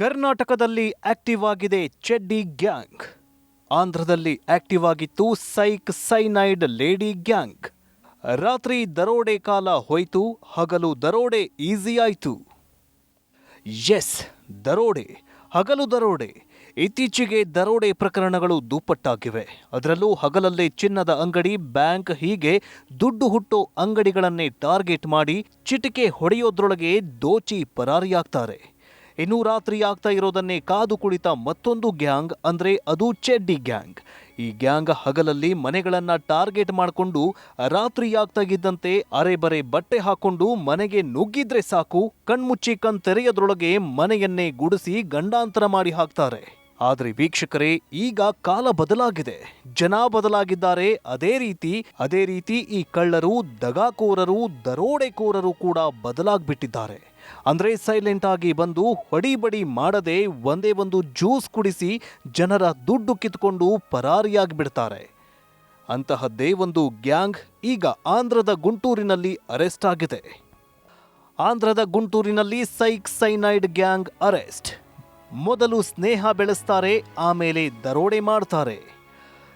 ಕರ್ನಾಟಕದಲ್ಲಿ ಆಕ್ಟಿವ್ ಆಗಿದೆ ಚೆಡ್ಡಿ ಗ್ಯಾಂಗ್ ಆಂಧ್ರದಲ್ಲಿ ಆಕ್ಟಿವ್ ಆಗಿತ್ತು ಸೈಕ್ ಸೈನೈಡ್ ಲೇಡಿ ಗ್ಯಾಂಗ್ ರಾತ್ರಿ ದರೋಡೆ ಕಾಲ ಹೋಯ್ತು, ಹಗಲು ದರೋಡೆ ಈಸಿ ಆಯ್ತು. ಎಸ್ ದರೋಡೆ, ಹಗಲು ದರೋಡೆ. ಇತ್ತೀಚೆಗೆ ದರೋಡೆ ಪ್ರಕರಣಗಳು ದುಪ್ಪಟ್ಟಾಗಿವೆ. ಅದರಲ್ಲೂ ಹಗಲಲ್ಲೇ ಚಿನ್ನದ ಅಂಗಡಿ ಬ್ಯಾಂಕ್ ಹೀಗೆ ದುಡ್ಡು ಹುಟ್ಟೋ ಅಂಗಡಿಗಳನ್ನೇ ಟಾರ್ಗೆಟ್ ಮಾಡಿ ಚಿಟಿಕೆ ಹೊಡೆಯೋದ್ರೊಳಗೆ ದೋಚಿ ಪರಾರಿಯಾಗ್ತಾರೆ. ಇನ್ನು ರಾತ್ರಿ ಆಗ್ತಾ ಇರೋದನ್ನೇ ಕಾದು ಕುಳಿತ ಮತ್ತೊಂದು ಗ್ಯಾಂಗ್, ಅಂದ್ರೆ ಅದು ಚೆಡ್ಡಿ ಗ್ಯಾಂಗ್. ಈ ಗ್ಯಾಂಗ್ ಹಗಲಲ್ಲಿ ಮನೆಗಳನ್ನ ಟಾರ್ಗೆಟ್ ಮಾಡಿಕೊಂಡು ರಾತ್ರಿ ಆಗ್ತಾಗಿದ್ದಂತೆ ಅರೆಬರೆ ಬಟ್ಟೆ ಹಾಕೊಂಡು ಮನೆಗೆ ನುಗ್ಗಿದ್ರೆ ಸಾಕು, ಕಣ್ಮುಚ್ಚಿ ಕಣ್ ತೆರೆಯದ್ರೊಳಗೆ ಮನೆಯನ್ನೇ ಗುಡಿಸಿ ಗಂಡಾಂತರ ಮಾಡಿ ಹಾಕ್ತಾರೆ. ಆದರೆ ವೀಕ್ಷಕರೇ, ಈಗ ಕಾಲ ಬದಲಾಗಿದೆ. ಜನ ಬದಲಾಗಿದ್ದಾರೆ. ಅದೇ ರೀತಿ ಅದೇ ರೀತಿ ಈ ಕಳ್ಳರು, ದಗಾಕೋರರು, ದರೋಡೆಕೋರರು ಕೂಡ ಬದಲಾಗ್ಬಿಟ್ಟಿದ್ದಾರೆ. ಅಂದ್ರೆ ಸೈಲೆಂಟ್ ಆಗಿ ಬಂದು ಹೊಡಿಬಡಿ ಮಾಡದೆ ಒಂದೇ ಒಂದು ಜ್ಯೂಸ್ ಕುಡಿಸಿ ಜನರ ದುಡ್ಡು ಕಿತ್ಕೊಂಡು ಪರಾರಿಯಾಗಿಬಿಡ್ತಾರೆ ಅಂತಹದ್ದೇ ಒಂದು ಗ್ಯಾಂಗ್ ಈಗ ಆಂಧ್ರದ ಗುಂಟೂರಿನಲ್ಲಿ ಅರೆಸ್ಟ್ ಆಗಿದೆ. ಆಂಧ್ರದ ಗುಂಟೂರಿನಲ್ಲಿ ಸೈಕ್ ಸೈನೈಡ್ ಗ್ಯಾಂಗ್ ಅರೆಸ್ಟ್. ಮೊದಲು ಸ್ನೇಹ ಬೆಳೆಸ್ತಾರೆ, ಆಮೇಲೆ ದರೋಡೆ ಮಾಡ್ತಾರೆ.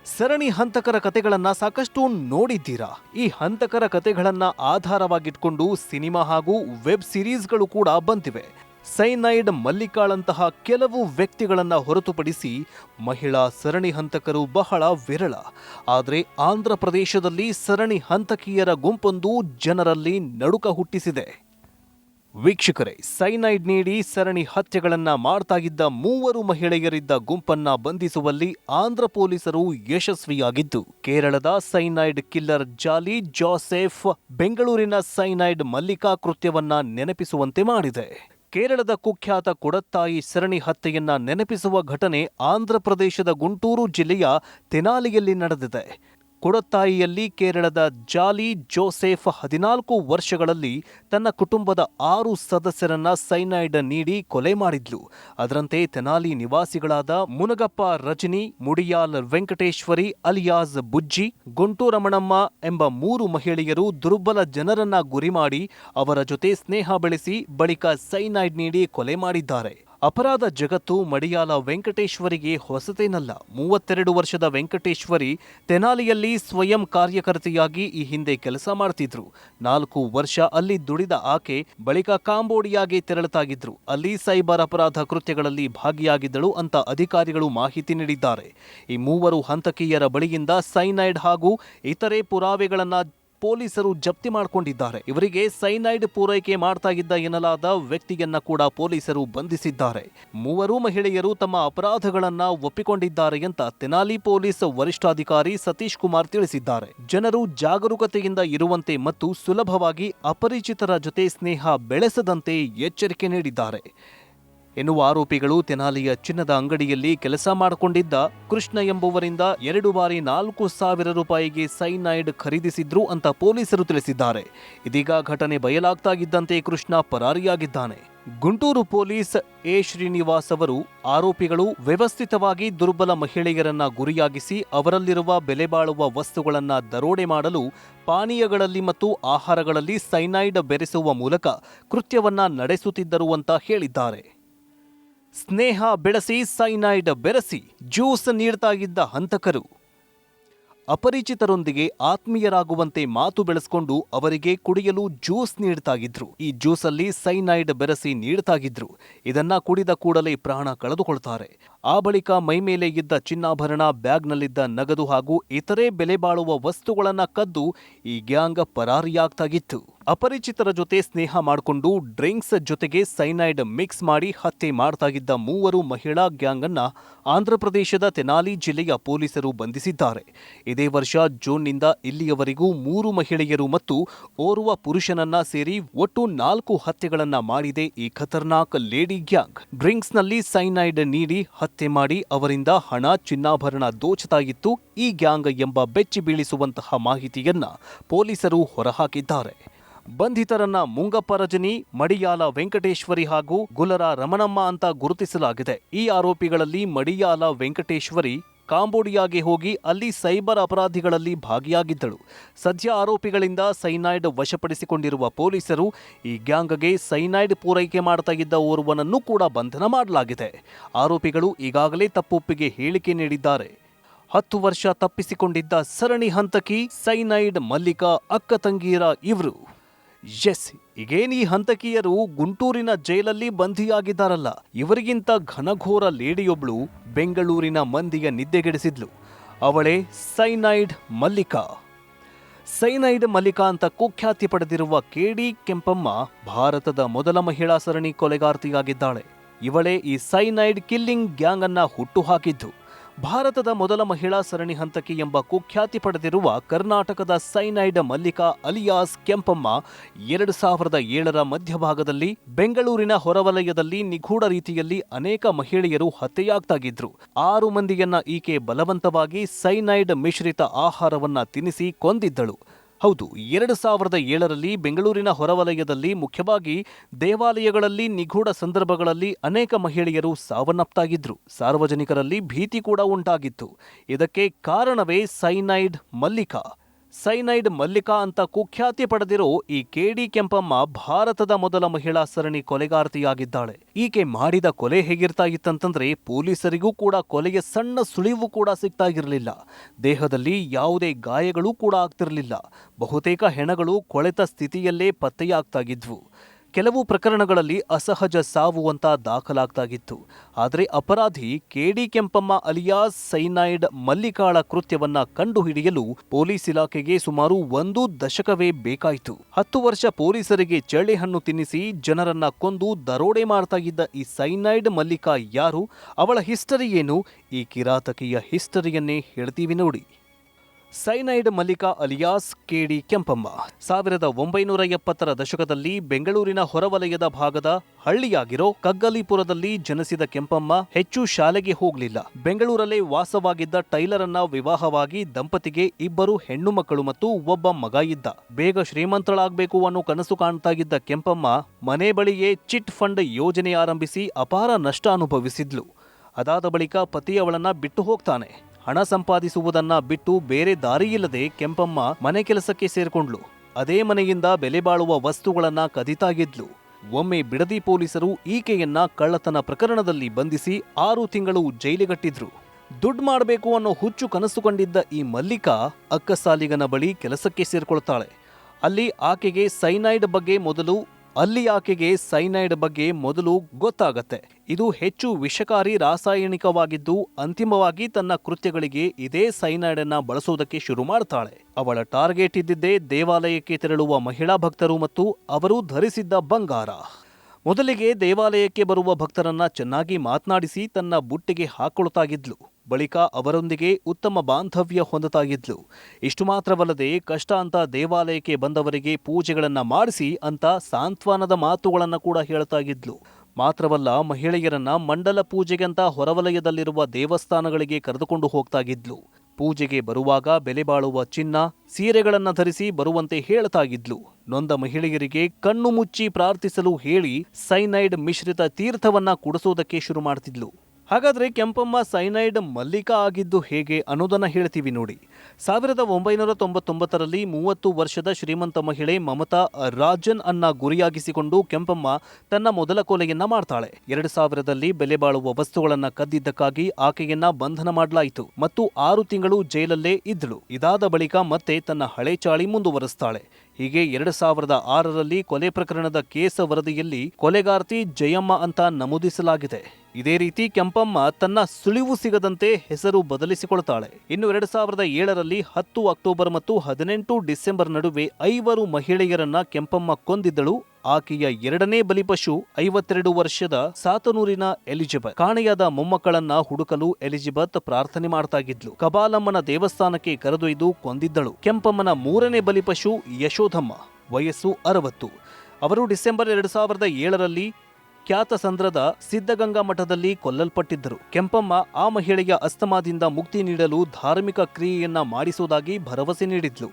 ಸರಣಿ ಹಂತಕರ ಕತೆಗಳನ್ನ ಸಾಕಷ್ಟು ನೋಡಿದ್ದೀರಾ? ಈ ಹಂತಕರ ಕತೆಗಳನ್ನ ಆಧಾರವಾಗಿಟ್ಕೊಂಡು ಸಿನಿಮಾ ಹಾಗೂ ವೆಬ್ ಸಿರೀಸ್ಗಳು ಕೂಡ ಬಂದಿವೆ. ಸೈನೈಡ್ ಮಲ್ಲಿಕಾಳಂತಹ ಕೆಲವು ವ್ಯಕ್ತಿಗಳನ್ನು ಹೊರತುಪಡಿಸಿ ಮಹಿಳಾ ಸರಣಿ ಹಂತಕರು ಬಹಳ ವಿರಳ. ಆದರೆ ಆಂಧ್ರ ಪ್ರದೇಶದಲ್ಲಿ ಸರಣಿ ಹಂತಕಿಯರ ಗುಂಪೊಂದು ಜನರಲ್ಲಿ ನಡುಕ ಹುಟ್ಟಿಸಿದೆ. ವೀಕ್ಷಕರೇ, ಸೈನೈಡ್ ನೀಡಿ ಸರಣಿ ಹತ್ಯೆಗಳನ್ನ ಮಾಡ್ತಾಗಿದ್ದ ಮೂವರು ಮಹಿಳೆಯರಿದ್ದ ಗುಂಪನ್ನ ಬಂಧಿಸುವಲ್ಲಿ ಆಂಧ್ರ ಪೊಲೀಸರು ಯಶಸ್ವಿಯಾಗಿದ್ದು, ಕೇರಳದ ಸೈನೈಡ್ ಕಿಲ್ಲರ್ ಜಾಲಿ ಜೋಸೆಫ್ ಬೆಂಗಳೂರಿನ ಸೈನೈಡ್ ಮಲ್ಲಿಕಾ ಕೃತ್ಯವನ್ನ ನೆನಪಿಸುವಂತೆ ಮಾಡಿದೆ. ಕೇರಳದ ಕುಖ್ಯಾತ ಕೊಡತ್ತಾಯಿ ಸರಣಿ ಹತ್ಯೆಯನ್ನ ನೆನಪಿಸುವ ಘಟನೆ ಆಂಧ್ರಪ್ರದೇಶದ ಗುಂಟೂರು ಜಿಲ್ಲೆಯ ತೆನಾಲಿಯಲ್ಲಿ ನಡೆದಿದೆ. ಕೊಡತ್ತಾಯಿಯಲ್ಲಿ ಕೇರಳದ ಜಾಲಿ ಜೋಸೆಫ್ ಹದಿನಾಲ್ಕು ವರ್ಷಗಳಲ್ಲಿ ತನ್ನ ಕುಟುಂಬದ ಆರು ಸದಸ್ಯರನ್ನ ಸೈನೈಡ್ ನೀಡಿ ಕೊಲೆ ಮಾಡಿದ್ಲು. ಅದರಂತೆ ತೆನಾಲಿ ನಿವಾಸಿಗಳಾದ ಮುನಗಪ್ಪ ರಜನಿ, ಮುಡಿಯಾಲ್ ವೆಂಕಟೇಶ್ವರಿ, ಅಲಿಯಾಸ್ ಬುಜ್ಜಿ ಗುಂಟೂರಮಣಮ್ಮ ಎಂಬ ಮೂರು ಮಹಿಳೆಯರು ದುರ್ಬಲ ಜನರನ್ನ ಗುರಿ ಮಾಡಿ ಅವರ ಜೊತೆ ಸ್ನೇಹ ಬೆಳೆಸಿ ಬಳಿಕ ಸೈನೈಡ್ ನೀಡಿ ಕೊಲೆ ಮಾಡಿದ್ದಾರೆ. ಅಪರಾಧ ಜಗತ್ತು ಮಡಿಯಾಲ ವೆಂಕಟೇಶ್ವರಿಗೆ ಹೊಸತೇನಲ್ಲ. ಮೂವತ್ತೆರಡು ವರ್ಷದ ವೆಂಕಟೇಶ್ವರಿ ತೆನಾಲಿಯಲ್ಲಿ ಸ್ವಯಂ ಕಾರ್ಯಕರ್ತೆಯಾಗಿ ಈ ಹಿಂದೆ ಕೆಲಸ ಮಾಡ್ತಿದ್ರು. ನಾಲ್ಕು ವರ್ಷ ಅಲ್ಲಿ ದುಡಿದ ಆಕೆ ಬಳಿಕ ಕಾಂಬೋಡಿಯಾಗೆ ತೆರಳತಾಗಿದ್ರು ಅಲ್ಲಿ ಸೈಬರ್ ಅಪರಾಧ ಕೃತ್ಯಗಳಲ್ಲಿ ಭಾಗಿಯಾಗಿದ್ದಳು ಅಂತ ಅಧಿಕಾರಿಗಳು ಮಾಹಿತಿ ನೀಡಿದ್ದಾರೆ. ಈ ಮೂವರು ಹಂತಕಿಯರ ಬಳಿಯಿಂದ ಸೈನೈಡ್ ಹಾಗೂ ಇತರೆ ಪುರಾವೆಗಳನ್ನ ಪೊಲೀಸರು ಜಪ್ತಿ ಮಾಡಿಕೊಂಡಿದ್ದಾರೆ. ಇವರಿಗೆ ಸೈನೈಡ್ ಪೂರೈಕೆ ಮಾಡ್ತಾ ಇದ್ದ ಎನ್ನಲಾದ ವ್ಯಕ್ತಿಯನ್ನ ಕೂಡ ಪೊಲೀಸರು ಬಂಧಿಸಿದ್ದಾರೆ. ಮೂವರು ಮಹಿಳೆಯರು ತಮ್ಮ ಅಪರಾಧಗಳನ್ನ ಒಪ್ಪಿಕೊಂಡಿದ್ದಾರೆ ಅಂತ ತೆನಾಲಿ ಪೊಲೀಸ್ ವರಿಷ್ಠಾಧಿಕಾರಿ ಸತೀಶ್ ಕುಮಾರ್ ತಿಳಿಸಿದ್ದಾರೆ. ಜನರು ಜಾಗರೂಕತೆಯಿಂದ ಇರುವಂತೆ ಮತ್ತು ಸುಲಭವಾಗಿ ಅಪರಿಚಿತರ ಜೊತೆ ಸ್ನೇಹ ಬೆಳೆಸದಂತೆ ಎಚ್ಚರಿಕೆ ನೀಡಿದ್ದಾರೆ. ಎನ್ನುವ ಆರೋಪಿಗಳು ತೆನಾಲಿಯ ಚಿನ್ನದ ಅಂಗಡಿಯಲ್ಲಿ ಕೆಲಸ ಮಾಡಿಕೊಂಡಿದ್ದ ಕೃಷ್ಣ ಎಂಬುವರಿಂದ ಎರಡು ಬಾರಿ ನಾಲ್ಕು ಸಾವಿರ ರೂಪಾಯಿಗೆ ಸೈನೈಡ್ ಖರೀದಿಸಿದ್ರು ಅಂತ ಪೊಲೀಸರು ತಿಳಿಸಿದ್ದಾರೆ. ಇದೀಗ ಘಟನೆ ಬಯಲಾಗ್ತಾಗಿದ್ದಂತೆ ಕೃಷ್ಣ ಪರಾರಿಯಾಗಿದ್ದಾನೆ. ಗುಂಟೂರು ಪೊಲೀಸ್ ಎ ಶ್ರೀನಿವಾಸ್ ಅವರು ಆರೋಪಿಗಳು ವ್ಯವಸ್ಥಿತವಾಗಿ ದುರ್ಬಲ ಮಹಿಳೆಯರನ್ನ ಗುರಿಯಾಗಿಸಿ ಅವರಲ್ಲಿರುವ ಬೆಲೆಬಾಳುವ ವಸ್ತುಗಳನ್ನ ದರೋಡೆ ಮಾಡಲು ಪಾನೀಯಗಳಲ್ಲಿ ಮತ್ತು ಆಹಾರಗಳಲ್ಲಿ ಸೈನೈಡ್ ಬೆರೆಸುವ ಮೂಲಕ ಕೃತ್ಯವನ್ನ ನಡೆಸುತ್ತಿದ್ದರು ಅಂತ ಹೇಳಿದ್ದಾರೆ. ಸ್ನೇಹ ಬೆಳೆಸಿ ಸೈನೈಡ್ ಬೆರೆಸಿ ಜ್ಯೂಸ್ ನೀಡ್ತಾ ಇದ್ದ ಹಂತಕರು. ಅಪರಿಚಿತರೊಂದಿಗೆ ಆತ್ಮೀಯರಾಗುವಂತೆ ಮಾತು ಬೆಳೆಸ್ಕೊಂಡು ಅವರಿಗೆ ಕುಡಿಯಲು ಜ್ಯೂಸ್ ನೀಡ್ತಾಗಿದ್ರು. ಈ ಜ್ಯೂಸಲ್ಲಿ ಸೈನೈಡ್ ಬೆರೆಸಿ ನೀಡ್ತಾಗಿದ್ರು. ಇದನ್ನ ಕುಡಿದ ಕೂಡಲೇ ಪ್ರಾಣ ಕಳೆದುಕೊಳ್ತಾರೆ. ಆ ಬಳಿಕ ಮೈಮೇಲೆ ಇದ್ದ ಚಿನ್ನಾಭರಣ, ಬ್ಯಾಗ್ನಲ್ಲಿದ್ದ ನಗದು ಹಾಗೂ ಇತರೆ ಬೆಲೆ ಬಾಳುವ ವಸ್ತುಗಳನ್ನ ಕದ್ದು ಈ ಗ್ಯಾಂಗ್ ಪರಾರಿಯಾಗ್ತಾಗಿತ್ತು. ಅಪರಿಚಿತರ ಜೊತೆ ಸ್ನೇಹ ಮಾಡಿಕೊಂಡು ಡ್ರಿಂಕ್ಸ್ ಜೊತೆಗೆ ಸೈನೈಡ್ ಮಿಕ್ಸ್ ಮಾಡಿ ಹತ್ಯೆ ಮಾಡ್ತಾಗಿದ್ದ ಮೂವರು ಮಹಿಳಾ ಗ್ಯಾಂಗ್ ಅನ್ನ ಆಂಧ್ರಪ್ರದೇಶದ ತೆನಾಲಿ ಜಿಲ್ಲೆಯ ಪೊಲೀಸರು ಬಂಧಿಸಿದ್ದಾರೆ. ಇದೇ ವರ್ಷ ಜೂನ್ನಿಂದ ಇಲ್ಲಿಯವರೆಗೂ ಮೂರು ಮಹಿಳೆಯರು ಮತ್ತು ಓರ್ವ ಪುರುಷನನ್ನ ಸೇರಿ ಒಟ್ಟು ನಾಲ್ಕು ಹತ್ಯೆಗಳನ್ನ ಮಾಡಿದೆ ಈ ಖತರ್ನಾಕ್ ಲೇಡಿ ಗ್ಯಾಂಗ್. ಡ್ರಿಂಕ್ಸ್ನಲ್ಲಿ ಸೈನೈಡ್ ನೀಡಿ ಹತ್ಯೆ ಮಾಡಿ ಅವರಿಂದ ಹಣ ಚಿನ್ನಾಭರಣ ದೋಚತಾಗಿತ್ತು. ಈ ಗ್ಯಾಂಗ್ ಎಂಬ ಬೆಚ್ಚಿ ಬೀಳಿಸುವಂತಹ ಮಾಹಿತಿಯನ್ನ ಪೊಲೀಸರು ಹೊರಹಾಕಿದ್ದಾರೆ. ಬಂಧಿತರನ್ನ ಮುಂಗಪ್ಪ ರಜನಿ ಮಡಿಯಾಲ ವೆಂಕಟೇಶ್ವರಿ ಹಾಗೂ ಗುಲರ ರಮಣಮ್ಮ ಅಂತ ಗುರುತಿಸಲಾಗಿದೆ. ಈ ಆರೋಪಿಗಳಲ್ಲಿ ಮಡಿಯಾಲ ವೆಂಕಟೇಶ್ವರಿ ಕಾಂಬೋಡಿಯಾಗೆ ಹೋಗಿ ಅಲ್ಲಿ ಸೈಬರ್ ಅಪರಾಧಿಗಳಲ್ಲಿ ಭಾಗಿಯಾಗಿದ್ದಳು. ಸದ್ಯ ಆರೋಪಿಗಳಿಂದ ಸೈನೈಡ್ ವಶಪಡಿಸಿಕೊಂಡಿರುವ ಪೊಲೀಸರು ಈ ಗ್ಯಾಂಗ್ಗೆ ಸೈನೈಡ್ ಪೂರೈಕೆ ಮಾಡ್ತಾ ಇದ್ದ ಓರ್ವನನ್ನು ಕೂಡ ಬಂಧನ ಮಾಡಲಾಗಿದೆ. ಆರೋಪಿಗಳು ಈಗಾಗಲೇ ತಪ್ಪೊಪ್ಪಿಗೆ ಹೇಳಿಕೆ ನೀಡಿದ್ದಾರೆ. ಹತ್ತು ವರ್ಷ ತಪ್ಪಿಸಿಕೊಂಡಿದ್ದ ಸರಣಿ ಹಂತಕಿ ಸೈನೈಡ್ ಮಲ್ಲಿಕಾ ಅಕ್ಕ ತಂಗೀರ ಇವರು. ಎಸ್ ಈಗೇನ್ ಈ ಹಂತಕಿಯರು ಗುಂಟೂರಿನ ಜೈಲಲ್ಲಿ ಬಂಧಿಯಾಗಿದ್ದಾರಲ್ಲ. ಇವರಿಗಿಂತ ಘನಘೋರ ಲೇಡಿಯೊಬ್ಳು ಬೆಂಗಳೂರಿನ ಮಂದಿಯ ನಿದ್ದೆಗೆಡಿಸಿದ್ಲು. ಅವಳೇ ಸೈನೈಡ್ ಮಲ್ಲಿಕಾ. ಸೈನೈಡ್ ಮಲ್ಲಿಕಾ ಅಂತ ಕುಖ್ಯಾತಿ ಪಡೆದಿರುವ ಕೆಡಿ ಕೆಂಪಮ್ಮ ಭಾರತದ ಮೊದಲ ಮಹಿಳಾ ಸರಣಿ ಕೊಲೆಗಾರ್ತಿಯಾಗಿದ್ದಾಳೆ. ಇವಳೇ ಈ ಸೈನೈಡ್ ಕಿಲ್ಲಿಂಗ್ ಗ್ಯಾಂಗ್ ಅನ್ನ ಹುಟ್ಟುಹಾಕಿದ್ದು ಭಾರತದ ಮೊದಲ ಮಹಿಳಾ ಸರಣಿ ಹಂತಕಿ ಎಂಬ ಕುಖ್ಯಾತಿ ಪಡೆದಿರುವ ಕರ್ನಾಟಕದ ಸೈನೈಡ್ ಮಲ್ಲಿಕಾ ಅಲಿಯಾಸ್ ಕೆಂಪಮ್ಮ ಎರಡು ಸಾವಿರದ ಏಳರ ಮಧ್ಯಭಾಗದಲ್ಲಿ ಬೆಂಗಳೂರಿನ ಹೊರವಲಯದಲ್ಲಿ ನಿಗೂಢ ರೀತಿಯಲ್ಲಿ ಅನೇಕ ಮಹಿಳೆಯರು ಹತ್ಯೆಯಾಗ್ತಾಗಿದ್ರು. ಆರು ಮಂದಿಯನ್ನ ಈಕೆ ಬಲವಂತವಾಗಿ ಸೈನೈಡ್ ಮಿಶ್ರಿತ ಆಹಾರವನ್ನ ತಿನ್ನಿಸಿ ಕೊಂದಿದ್ದಳು. ಹೌದು, ಎರಡು ಸಾವಿರದ ಏಳರಲ್ಲಿ ಬೆಂಗಳೂರಿನ ಹೊರವಲಯದಲ್ಲಿ ಮುಖ್ಯವಾಗಿ ದೇವಾಲಯಗಳಲ್ಲಿ ನಿಗೂಢ ಸಂದರ್ಭಗಳಲ್ಲಿ ಅನೇಕ ಮಹಿಳೆಯರು ಸಾವನ್ನಪ್ತಾಗಿದ್ರು. ಸಾರ್ವಜನಿಕರಲ್ಲಿ ಭೀತಿ ಕೂಡ ಉಂಟಾಗಿತ್ತು. ಇದಕ್ಕೆ ಕಾರಣವೇ ಸೈನೈಡ್ ಮಲ್ಲಿಕಾ. ಸೈನೈಡ್ ಮಲ್ಲಿಕಾ ಅಂತ ಕುಖ್ಯಾತಿ ಪಡೆದಿರೋ ಈ ಕೆಡಿ ಕೆಂಪಮ್ಮ ಭಾರತದ ಮೊದಲ ಮಹಿಳಾ ಸರಣಿ ಕೊಲೆಗಾರತಿಯಾಗಿದ್ದಾಳೆ. ಈಕೆ ಮಾಡಿದ ಕೊಲೆ ಹೇಗಿರ್ತಾ ಇತ್ತಂತಂದ್ರೆ ಪೊಲೀಸರಿಗೂ ಕೂಡ ಕೊಲೆಗೆ ಸಣ್ಣ ಸುಳಿವು ಕೂಡ ಸಿಗ್ತಾ ಇರಲಿಲ್ಲ. ದೇಹದಲ್ಲಿ ಯಾವುದೇ ಗಾಯಗಳೂ ಕೂಡ ಆಗ್ತಿರಲಿಲ್ಲ. ಬಹುತೇಕ ಹೆಣಗಳು ಕೊಳೆತ ಸ್ಥಿತಿಯಲ್ಲೇ ಪತ್ತೆಯಾಗ್ತಾಗಿದ್ವು ಕೆಲವು ಪ್ರಕರಣಗಳಲ್ಲಿ ಅಸಹಜ ಸಾವು ಅಂತ ದಾಖಲಾಗ್ತಾಗಿತ್ತು ಆದರೆ ಅಪರಾಧಿ K D Kempamma alias cyanide ಮಲ್ಲಿಕಾಳ ಕೃತ್ಯವನ್ನ ಕಂಡುಹಿಡಿಯಲು ಪೊಲೀಸ್ ಇಲಾಖೆಗೆ ಸುಮಾರು ಒಂದು ದಶಕವೇ ಬೇಕಾಯಿತು. ಹತ್ತು ವರ್ಷ ಪೊಲೀಸರಿಗೆ ಚಳ್ಳೆಹಣ್ಣು ತಿನ್ನಿಸಿ ಜನರನ್ನ ಕೊಂದು ದರೋಡೆ ಮಾಡ್ತಾ ಇದ್ದ ಈ ಸೈನೈಡ್ ಮಲ್ಲಿಕಾ ಯಾರು? ಅವಳ ಹಿಸ್ಟರಿ ಏನು? ಈ ಕಿರಾತಕಿಯ ಹಿಸ್ಟರಿಯನ್ನೇ ಹೇಳ್ತೀವಿ ನೋಡಿ. Cyanide Mallika alias K D Kempamma. ಸಾವಿರದ ಒಂಬೈನೂರ ಎಪ್ಪತ್ತರ ದಶಕದಲ್ಲಿ ಬೆಂಗಳೂರಿನ ಹೊರವಲಯದ ಭಾಗದ ಹಳ್ಳಿಯಾಗಿರೋ ಕಗ್ಗಲಿಪುರದಲ್ಲಿ ಜನಿಸಿದ ಕೆಂಪಮ್ಮ ಹೆಚ್ಚು ಶಾಲೆಗೆ ಹೋಗಲಿಲ್ಲ. ಬೆಂಗಳೂರಲ್ಲೇ ವಾಸವಾಗಿದ್ದ ಟೈಲರ್ ಅನ್ನ ವಿವಾಹವಾಗಿ ದಂಪತಿಗೆ ಇಬ್ಬರು ಹೆಣ್ಣು ಮಕ್ಕಳು ಮತ್ತು ಒಬ್ಬ ಮಗ ಇದ್ದ. ಬೇಗ ಶ್ರೀಮಂತಳಾಗಬೇಕು ಅನ್ನೋ ಕನಸು ಕಾಣ್ತಾ ಇದ್ದ ಕೆಂಪಮ್ಮ ಮನೆ ಬಳಿಯೇ ಚಿಟ್ ಫಂಡ್ ಯೋಜನೆ ಆರಂಭಿಸಿ ಅಪಾರ ನಷ್ಟ ಅನುಭವಿಸಿದ್ಲು. ಅದಾದ ಬಳಿಕ ಪತಿ ಅವಳನ್ನ ಬಿಟ್ಟು ಹೋಗ್ತಾನೆ. ಹಣ ಸಂಪಾದಿಸುವುದನ್ನ ಬಿಟ್ಟು ಬೇರೆ ದಾರಿಯಿಲ್ಲದೆ ಕೆಂಪಮ್ಮ ಮನೆ ಕೆಲಸಕ್ಕೆ ಸೇರ್ಕೊಂಡ್ಲು ಅದೇ ಮನೆಯಿಂದ ಬೆಲೆ ಬಾಳುವ ವಸ್ತುಗಳನ್ನ ಕದಿತಾಗಿದ್ಲು. ಒಮ್ಮೆ ಬಿಡದಿ ಪೊಲೀಸರು ಈಕೆಯನ್ನ ಕಳ್ಳತನ ಪ್ರಕರಣದಲ್ಲಿ ಬಂಧಿಸಿ ಆರು ತಿಂಗಳು ಜೈಲಿಗಟ್ಟಿದ್ರು. ದುಡ್ಡು ಮಾಡಬೇಕು ಅನ್ನೋ ಹುಚ್ಚು ಕನಸು ಕಂಡಿದ್ದ ಈ ಮಲ್ಲಿಕಾ ಅಕ್ಕಸಾಲಿಗನ ಬಳಿ ಕೆಲಸಕ್ಕೆ ಸೇರ್ಕೊಳ್ತಾಳೆ. ಅಲ್ಲಿ ಆಕೆಗೆ ಸೈನೈಡ್ ಬಗ್ಗೆ ಮೊದಲು, ಅಲ್ಲಿ ಆಕೆಗೆ ಸೈನೈಡ್ ಬಗ್ಗೆ ಮೊದಲು ಗೊತ್ತಾಗತ್ತೆ. ಇದು ಹೆಚ್ಚು ವಿಷಕಾರಿ ರಾಸಾಯನಿಕವಾಗಿದ್ದು ಅಂತಿಮವಾಗಿ ತನ್ನ ಕೃತ್ಯಗಳಿಗೆ ಇದೇ ಸೈನೈಡ್ ಅನ್ನ ಬಳಸುವುದಕ್ಕೆ ಶುರು ಮಾಡ್ತಾಳೆ. ಅವಳ ಟಾರ್ಗೆಟ್ ಇದ್ದಿದ್ದೇ ದೇವಾಲಯಕ್ಕೆ ತೆರಳುವ ಮಹಿಳಾ ಭಕ್ತರು ಮತ್ತು ಅವರು ಧರಿಸಿದ್ದ ಬಂಗಾರ. ಮೊದಲಿಗೆ ದೇವಾಲಯಕ್ಕೆ ಬರುವ ಭಕ್ತರನ್ನ ಚೆನ್ನಾಗಿ ಮಾತನಾಡಿಸಿ ತನ್ನ ಬುಟ್ಟಿಗೆ ಹಾಕೊಳ್ತಾಗಿದ್ಲು ಬಳಿಕ ಅವರೊಂದಿಗೆ ಉತ್ತಮ ಬಾಂಧವ್ಯ ಹೊಂದತಾಗಿದ್ಲು ಇಷ್ಟು ಮಾತ್ರವಲ್ಲದೆ ಕಷ್ಟ ಅಂತ ದೇವಾಲಯಕ್ಕೆ ಬಂದವರಿಗೆ ಪೂಜೆಗಳನ್ನ ಮಾಡಿಸಿ ಅಂತ ಸಾಂತ್ವನದ ಮಾತುಗಳನ್ನು ಕೂಡ ಹೇಳ್ತಾಗಿದ್ಲು ಮಾತ್ರವಲ್ಲ ಮಹಿಳೆಯರನ್ನ ಮಂಡಲ ಪೂಜೆಗಂತ ಹೊರವಲಯದಲ್ಲಿರುವ ದೇವಸ್ಥಾನಗಳಿಗೆ ಕರೆದುಕೊಂಡು ಹೋಗ್ತಾಗಿದ್ಲು. ಪೂಜೆಗೆ ಬರುವಾಗ ಬೆಲೆ ಬಾಳುವ ಚಿನ್ನ, ಸೀರೆಗಳನ್ನ ಧರಿಸಿ ಬರುವಂತೆ ಹೇಳ್ತಾಗಿದ್ಲು. ನೊಂದ ಮಹಿಳೆಯರಿಗೆ ಕಣ್ಣು ಮುಚ್ಚಿ ಪ್ರಾರ್ಥಿಸಲು ಹೇಳಿ ಸೈನೈಡ್ ಮಿಶ್ರಿತ ತೀರ್ಥವನ್ನ ಕುಡಿಸೋದಕ್ಕೆ ಶುರು ಮಾಡ್ತಿದ್ಲು. ಹಾಗಾದ್ರೆ ಕೆಂಪಮ್ಮ ಸೈನೈಡ್ ಮಲ್ಲಿಕಾ ಆಗಿದ್ದು ಹೇಗೆ ಅನ್ನೋದನ್ನು ಹೇಳ್ತೀವಿ ನೋಡಿ. ಸಾವಿರದ ಒಂಬೈನೂರ ತೊಂಬತ್ತೊಂಬತ್ತರಲ್ಲಿ ಮೂವತ್ತು ವರ್ಷದ ಶ್ರೀಮಂತ ಮಹಿಳೆ ಮಮತಾ ರಾಜನ್ ಅನ್ನ ಗುರಿಯಾಗಿಸಿಕೊಂಡು ಕೆಂಪಮ್ಮ ತನ್ನ ಮೊದಲ ಕೊಲೆಯನ್ನ ಮಾಡ್ತಾಳೆ. ಎರಡು ಸಾವಿರದಲ್ಲಿ ಬೆಲೆ ಬಾಳುವ ವಸ್ತುಗಳನ್ನು ಕದ್ದಿದ್ದಕ್ಕಾಗಿ ಆಕೆಯನ್ನ ಬಂಧನ ಮಾಡಲಾಯಿತು ಮತ್ತು ಆರು ತಿಂಗಳು ಜೈಲಲ್ಲೇ ಇದ್ದಳು. ಇದಾದ ಬಳಿಕ ಮತ್ತೆ ತನ್ನ ಹಳೆ ಚಾಳಿ ಮುಂದುವರಿಸ್ತಾಳೆ. ಹೀಗೆ ಎರಡು ಸಾವಿರದ ಆರರಲ್ಲಿ ಕೊಲೆ ಪ್ರಕರಣದ ಕೇಸ ವರದಿಯಲ್ಲಿ ಕೊಲೆಗಾರ್ತಿ ಜಯಮ್ಮ ಅಂತ ನಮೂದಿಸಲಾಗಿದೆ. ಇದೇ ರೀತಿ ಕೆಂಪಮ್ಮ ತನ್ನ ಸುಳಿವು ಸಿಗದಂತೆ ಹೆಸರು ಬದಲಿಸಿಕೊಳ್ತಾಳೆ. ಇನ್ನು ಎರಡು ಸಾವಿರದ ಏಳರಲ್ಲಿ ಹತ್ತು ಅಕ್ಟೋಬರ್ ಮತ್ತು ಹದಿನೆಂಟು ಡಿಸೆಂಬರ್ ನಡುವೆ ಐವರು ಮಹಿಳೆಯರನ್ನ ಕೆಂಪಮ್ಮ ಕೊಂದಿದ್ದಳು. ಆಕೆಯ ಎರಡನೇ ಬಲಿಪಶು ಐವತ್ತೆರಡು ವರ್ಷದ ಸಾತನೂರಿನ ಎಲಿಜಬೆತ್. ಕಾಣೆಯಾದ ಮೊಮ್ಮಕ್ಕಳನ್ನ ಹುಡುಕಲು ಎಲಿಜಬೆತ್ ಪ್ರಾರ್ಥನೆ ಮಾಡ್ತಾಗಿದ್ಲು. ಕಬಾಲಮ್ಮನ ದೇವಸ್ಥಾನಕ್ಕೆ ಕರೆದೊಯ್ದು ಕೊಂದಿದ್ದಳು. ಕೆಂಪಮ್ಮನ ಮೂರನೇ ಬಲಿಪಶು ಯಶೋಧಮ್ಮ, ವಯಸ್ಸು ಅರವತ್ತು. ಅವರು ಡಿಸೆಂಬರ್ ಎರಡು ಸಾವಿರದ ಏಳರಲ್ಲಿ ಖ್ಯಾತಸಂದ್ರದ ಸಿದ್ಧಗಂಗಾ ಮಠದಲ್ಲಿ ಕೊಲ್ಲಲ್ಪಟ್ಟಿದ್ದರು. ಕೆಂಪಮ್ಮ ಆ ಮಹಿಳೆಯ ಅಸ್ತಮಾದಿಂದ ಮುಕ್ತಿ ನೀಡಲು ಧಾರ್ಮಿಕ ಕ್ರಿಯೆಯನ್ನ ಮಾಡಿಸುವುದಾಗಿ ಭರವಸೆ ನೀಡಿದ್ಲು.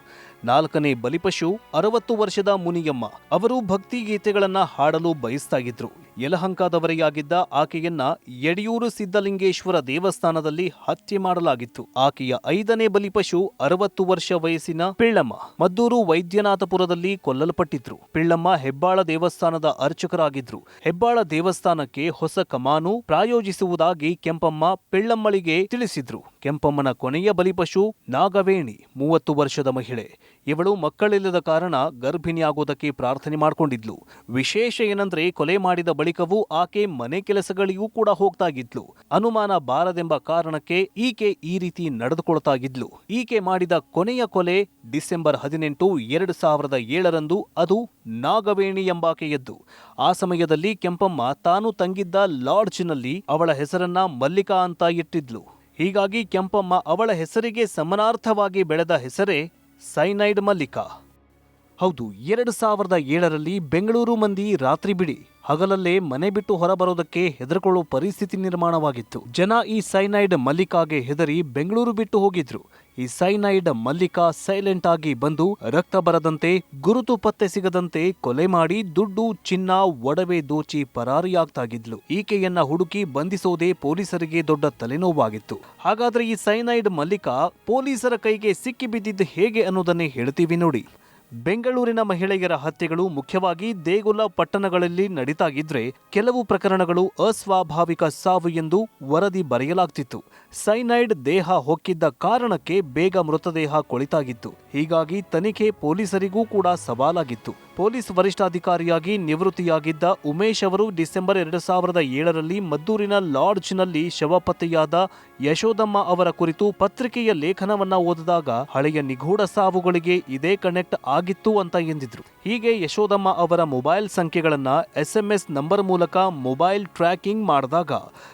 ನಾಲ್ಕನೇ ಬಲಿಪಶು, ಅರವತ್ತು ವರ್ಷದ ಮುನಿಯಮ್ಮ, ಅವರು ಭಕ್ತಿ ಗೀತೆಗಳನ್ನ ಹಾಡಲು ಬಯಸ್ತಾ ಇದ್ರು ಯಲಹಂಕದವರೆಯಾಗಿದ್ದ ಆಕೆಯನ್ನ ಯಡಿಯೂರು ಸಿದ್ದಲಿಂಗೇಶ್ವರ ದೇವಸ್ಥಾನದಲ್ಲಿ ಹತ್ಯೆ ಮಾಡಲಾಗಿತ್ತು. ಆಕೆಯ ಐದನೇ ಬಲಿಪಶು ಅರವತ್ತು ವರ್ಷ ವಯಸ್ಸಿನ ಪಿಳ್ಳಮ್ಮ ಮದ್ದೂರು ವೈದ್ಯನಾಥಪುರದಲ್ಲಿ ಕೊಲ್ಲಲ್ಪಟ್ಟಿದ್ರು. ಪಿಳ್ಳಮ್ಮ ಹೆಬ್ಬಾಳ ದೇವಸ್ಥಾನದ ಅರ್ಚಕರಾಗಿದ್ರು. ಹೆಬ್ಬಾಳ ದೇವಸ್ಥಾನಕ್ಕೆ ಹೊಸ ಕಮಾನು ಪ್ರಾಯೋಜಿಸುವುದಾಗಿ ಕೆಂಪಮ್ಮ ಪಿಳ್ಳಮ್ಮಳಿಗೆ ತಿಳಿಸಿದ್ರು. ಕೆಂಪಮ್ಮನ ಕೊನೆಯ ಬಲಿಪಶು ನಾಗವೇಣಿ, ಮೂವತ್ತು ವರ್ಷದ ಮಹಿಳೆ. ಇವಳು ಮಕ್ಕಳಿಲ್ಲದ ಕಾರಣ ಗರ್ಭಿಣಿಯಾಗೋದಕ್ಕೆ ಪ್ರಾರ್ಥನೆ ಮಾಡಿಕೊಂಡಿದ್ಲು. ವಿಶೇಷ ಏನಂದ್ರೆ ಕೊಲೆ ಮಾಡಿದ ಬಳಿಕವೂ ಆಕೆ ಮನೆ ಕೆಲಸಗಳಿಗೂ ಕೂಡ ಹೋಗ್ತಾ ಇದ್ಲು ಅನುಮಾನ ಬಾರದೆಂಬ ಕಾರಣಕ್ಕೆ ಈಕೆ ಈ ರೀತಿ ನಡೆದುಕೊಳ್ತಾಗಿದ್ಲು. ಈಕೆ ಮಾಡಿದ ಕೊನೆಯ ಕೊಲೆ ಡಿಸೆಂಬರ್ ಹದಿನೆಂಟು, ಎರಡು ಸಾವಿರದ ಏಳರಂದು ಅದು ನಾಗವೇಣಿ ಎಂಬಾಕೆಯದ್ದು ಆ ಸಮಯದಲ್ಲಿ ಕೆಂಪಮ್ಮ ತಾನು ತಂಗಿದ್ದ ಲಾಡ್ಜ್ನಲ್ಲಿ ಅವಳ ಹೆಸರನ್ನ ಮಲ್ಲಿಕಾ ಅಂತ ಇಟ್ಟಿದ್ಲು. ಹೀಗಾಗಿ ಕೆಂಪಮ್ಮ ಅವಳ ಹೆಸರಿಗೆ ಸಮನಾರ್ಥವಾಗಿ ಬೆಳೆದ ಹೆಸರೇ ಸೈನೈಡ್ ಮಲ್ಲಿಕಾ. ಹೌದು, ಎರಡು ಸಾವಿರದ ಏಳರಲ್ಲಿ ಬೆಂಗಳೂರು ಮಂದಿ ರಾತ್ರಿ ಬಿಡಿ ಹಗಲಲ್ಲೇ ಮನೆ ಬಿಟ್ಟು ಹೊರಬರೋದಕ್ಕೆ ಹೆದರ್ಕೊಳ್ಳೋ ಪರಿಸ್ಥಿತಿ ನಿರ್ಮಾಣವಾಗಿತ್ತು. ಜನ ಈ ಸೈನೈಡ್ ಮಲ್ಲಿಕಾಗೆ ಹೆದರಿ ಬೆಂಗಳೂರು ಬಿಟ್ಟು ಹೋಗಿದ್ರು. ಈ ಸೈನೈಡ್ ಮಲ್ಲಿಕಾ ಸೈಲೆಂಟ್ ಆಗಿ ಬಂದು ರಕ್ತ ಬರದಂತೆ, ಗುರುತು ಪತ್ತೆ ಸಿಗದಂತೆ ಕೊಲೆ ಮಾಡಿ ದುಡ್ಡು, ಚಿನ್ನ, ಒಡವೆ ದೋಚಿ ಪರಾರಿಯಾಗ್ತಾಗಿದ್ಲು. ಈಕೆಯನ್ನ ಹುಡುಕಿ ಬಂಧಿಸೋದೇ ಪೊಲೀಸರಿಗೆ ದೊಡ್ಡ ತಲೆನೋವಾಗಿತ್ತು. ಹಾಗಾದ್ರೆ ಈ ಸೈನೈಡ್ ಮಲ್ಲಿಕಾ ಪೊಲೀಸರ ಕೈಗೆ ಸಿಕ್ಕಿ ಬಿದ್ದಿದ್ದು ಹೇಗೆ ಅನ್ನೋದನ್ನೇ ಹೇಳ್ತೀವಿ ನೋಡಿ. ಬೆಂಗಳೂರಿನ ಮಹಿಳೆಯರ ಹತ್ಯೆಗಳು ಮುಖ್ಯವಾಗಿ ದೇಗುಲ ಪಟ್ಟಣಗಳಲ್ಲಿ ನಡೀತಾಗಿದ್ರೆ ಕೆಲವು ಪ್ರಕರಣಗಳು ಅಸ್ವಾಭಾವಿಕ ಸಾವು ಎಂದು ವರದಿ ಬರೆಯಲಾಗ್ತಿತ್ತು. ಸೈನೈಡ್ ದೇಹ ಹೊಕ್ಕಿದ್ದ ಕಾರಣಕ್ಕೆ ಬೇಗ ಮೃತದೇಹ ಕೊಳಿತಾಗಿತ್ತು. ಹೀಗಾಗಿ ತನಿಖೆ ಪೊಲೀಸರಿಗೂ ಕೂಡ ಸವಾಲಾಗಿತ್ತು. ಪೊಲೀಸ್ ವರಿಷ್ಠಾಧಿಕಾರಿಯಾಗಿ ನಿವೃತ್ತಿಯಾಗಿದ್ದ ಉಮೇಶ್ ಅವರು ಡಿಸೆಂಬರ್ ಎರಡು ಸಾವಿರದ ಏಳರಲ್ಲಿ ಮದ್ದೂರಿನ ಲಾಡ್ಜ್ನಲ್ಲಿ ಶವ ಪತ್ತೆಯಾದ ಯಶೋದಮ್ಮ ಅವರ ಕುರಿತು ಪತ್ರಿಕೆಯ ಲೇಖನವನ್ನ ಓದಿದಾಗ ಹಳೆಯ ನಿಗೂಢ ಸಾವುಗಳಿಗೆ ಇದೇ ಕನೆಕ್ಟ್ ಆಗಿತ್ತು ಅಂತ ಎಂದಿದ್ರು. ಹೀಗೆ ಯಶೋದಮ್ಮ ಅವರ ಮೊಬೈಲ್ ಸಂಖ್ಯೆಗಳನ್ನ ಎಸ್ಎಂಎಸ್ ನಂಬರ್ ಮೂಲಕ ಮೊಬೈಲ್ ಟ್ರ್ಯಾಕಿಂಗ್ ಮಾಡಿದಾಗ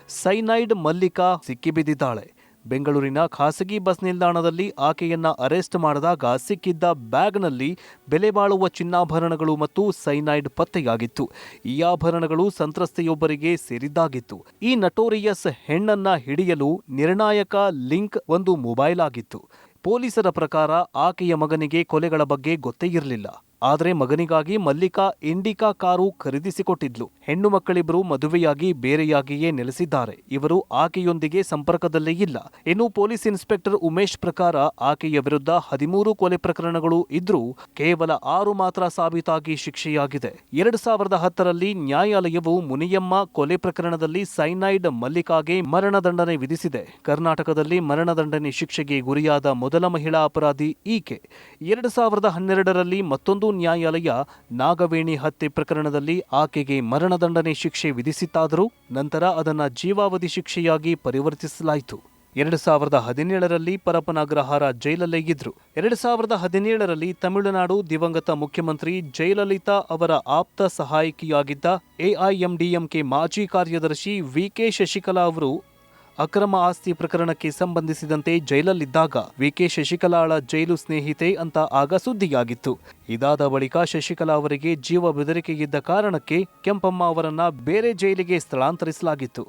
ಸೈನೈಡ್ ಮಲ್ಲಿಕಾ ಸಿಕ್ಕಿಬಿದ್ದಿದ್ದಾಳೆ. ಬೆಂಗಳೂರಿನ ಖಾಸಗಿ ಬಸ್ ನಿಲ್ದಾಣದಲ್ಲಿ ಆಕೆಯನ್ನ ಅರೆಸ್ಟ್ ಮಾಡಿದಾಗ ಸಿಕ್ಕಿದ್ದ ಬ್ಯಾಗ್ನಲ್ಲಿ ಬೆಲೆ ಬಾಳುವ ಚಿನ್ನಾಭರಣಗಳು ಮತ್ತು ಸೈನೈಡ್ ಪತ್ತೆಯಾಗಿತ್ತು. ಈ ಆಭರಣಗಳು ಸಂತ್ರಸ್ತೆಯೊಬ್ಬರಿಗೆ ಸೇರಿದ್ದಾಗಿತ್ತು. ಈ ನಟೋರಿಯಸ್ ಹೆಣ್ಣನ್ನ ಹಿಡಿಯಲು ನಿರ್ಣಾಯಕ ಲಿಂಕ್ ಒಂದು ಮೊಬೈಲ್ ಆಗಿತ್ತು. ಪೊಲೀಸರ ಪ್ರಕಾರ ಆಕೆಯ ಮಗನಿಗೆ ಕೊಲೆಗಳ ಬಗ್ಗೆ ಗೊತ್ತೇ ಇರಲಿಲ್ಲ. ಆದರೆ ಮಗನಿಗಾಗಿ ಮಲ್ಲಿಕಾ, ಇಂಡಿಕಾ ಕಾರು ಖರೀದಿಸಿಕೊಟ್ಟಿದ್ಲು. ಹೆಣ್ಣು ಮಕ್ಕಳಿಬ್ಬರು ಮದುವೆಯಾಗಿ ಬೇರೆಯಾಗಿಯೇ ನೆಲೆಸಿದ್ದಾರೆ. ಇವರು ಆಕೆಯೊಂದಿಗೆ ಸಂಪರ್ಕದಲ್ಲೇ ಇಲ್ಲ. ಇನ್ನು ಪೊಲೀಸ್ ಇನ್ಸ್ಪೆಕ್ಟರ್ ಉಮೇಶ್ ಪ್ರಕಾರ ಆಕೆಯ ವಿರುದ್ಧ ಹದಿಮೂರು ಕೊಲೆ ಪ್ರಕರಣಗಳು ಇದ್ರೂ ಕೇವಲ ಆರು ಮಾತ್ರ ಸಾಬೀತಾಗಿ ಶಿಕ್ಷೆಯಾಗಿದೆ. ಎರಡು ಸಾವಿರದ ಹತ್ತರಲ್ಲಿ ನ್ಯಾಯಾಲಯವು ಮುನಿಯಮ್ಮ ಕೊಲೆ ಪ್ರಕರಣದಲ್ಲಿ ಸೈನೈಡ್ ಮಲ್ಲಿಕಾಗೆ ಮರಣದಂಡನೆ ವಿಧಿಸಿದೆ. ಕರ್ನಾಟಕದಲ್ಲಿ ಮರಣದಂಡನೆ ಶಿಕ್ಷೆಗೆ ಗುರಿಯಾದ ಮೊದಲ ಮಹಿಳಾ ಅಪರಾಧಿ ಈಕೆ. ಎರಡು ಸಾವಿರದ ಹನ್ನೆರಡರಲ್ಲಿ ಮತ್ತೊಂದು ನ್ಯಾಯಾಲಯ ನಾಗವೇಣಿ ಹತ್ಯೆ ಪ್ರಕರಣದಲ್ಲಿ ಆಕೆಗೆ ಮರಣದಂಡನೆ ಶಿಕ್ಷೆ ವಿಧಿಸಿತ್ತಾದರೂ ನಂತರ ಅದನ್ನು ಜೀವಾವಧಿ ಶಿಕ್ಷೆಯಾಗಿ ಪರಿವರ್ತಿಸಲಾಯಿತು. ಎರಡು ಸಾವಿರದ ಹದಿನೇಳರಲ್ಲಿ ಪರಪನಾಗ್ರಹಾರ ಜೈಲಲ್ಲೇ ಇದ್ರು. ಎರಡು ಸಾವಿರದ ಹದಿನೇಳರಲ್ಲಿ ತಮಿಳುನಾಡು ದಿವಂಗತ ಮುಖ್ಯಮಂತ್ರಿ ಜಯಲಲಿತಾ ಅವರ ಆಪ್ತ ಸಹಾಯಕಿಯಾಗಿದ್ದ ಎಐಎಂಡಿಎಂಕೆ ಮಾಜಿ ಕಾರ್ಯದರ್ಶಿ ವಿಕೆ ಶಶಿಕಲಾ ಅವರು ಅಕ್ರಮ ಆಸ್ತಿ ಪ್ರಕರಣಕ್ಕೆ ಸಂಬಂಧಿಸಿದಂತೆ ಜೈಲಲ್ಲಿದ್ದಾಗ ವಿಕೆ ಶಶಿಕಲಾಳ ಜೈಲು ಸ್ನೇಹಿತೆ ಅಂತ ಆಗ ಸುದ್ದಿಯಾಗಿತ್ತು. ಇದಾದ ಬಳಿಕ ಶಶಿಕಲಾ ಅವರಿಗೆ ಜೀವ ಬೆದರಿಕೆಯಿದ್ದ ಕಾರಣಕ್ಕೆ ಕೆಂಪಮ್ಮ ಅವರನ್ನ ಬೇರೆ ಜೈಲಿಗೆ ಸ್ಥಳಾಂತರಿಸಲಾಗಿತ್ತು.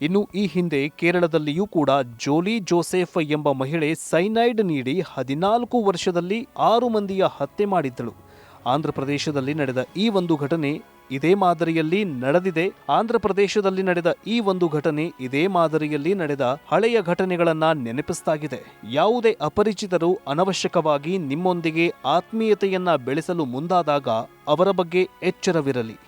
ಇನ್ನು ಈ ಹಿಂದೆ ಕೇರಳದಲ್ಲಿಯೂ ಕೂಡ ಜೋಲಿ ಜೋಸೆಫ್ ಎಂಬ ಮಹಿಳೆ ಸೈನೈಡ್ ನೀಡಿ ಹದಿನಾಲ್ಕು ವರ್ಷದಲ್ಲಿ ಆರು ಮಂದಿಯ ಹತ್ಯೆ ಮಾಡಿದ್ದಳು. ಆಂಧ್ರಪ್ರದೇಶದಲ್ಲಿ ನಡೆದ ಈ ಒಂದು ಘಟನೆ ಇದೇ ಮಾದರಿಯಲ್ಲಿ ನಡೆದಿದೆ. ಆಂಧ್ರಪ್ರದೇಶದಲ್ಲಿ ನಡೆದ ಈ ಒಂದು ಘಟನೆ ಇದೇ ಮಾದರಿಯಲ್ಲಿ ನಡೆದ ಹಳೆಯ ಘಟನೆಗಳನ್ನ ನೆನಪಿಸ್ತಾಗಿದೆ ಯಾವುದೇ ಅಪರಿಚಿತರು ಅನವಶ್ಯಕವಾಗಿ ನಿಮ್ಮೊಂದಿಗೆ ಆತ್ಮೀಯತೆಯನ್ನ ಬೆಳೆಸಲು ಮುಂದಾದಾಗ ಅವರ ಬಗ್ಗೆ ಎಚ್ಚರವಿರಲಿ.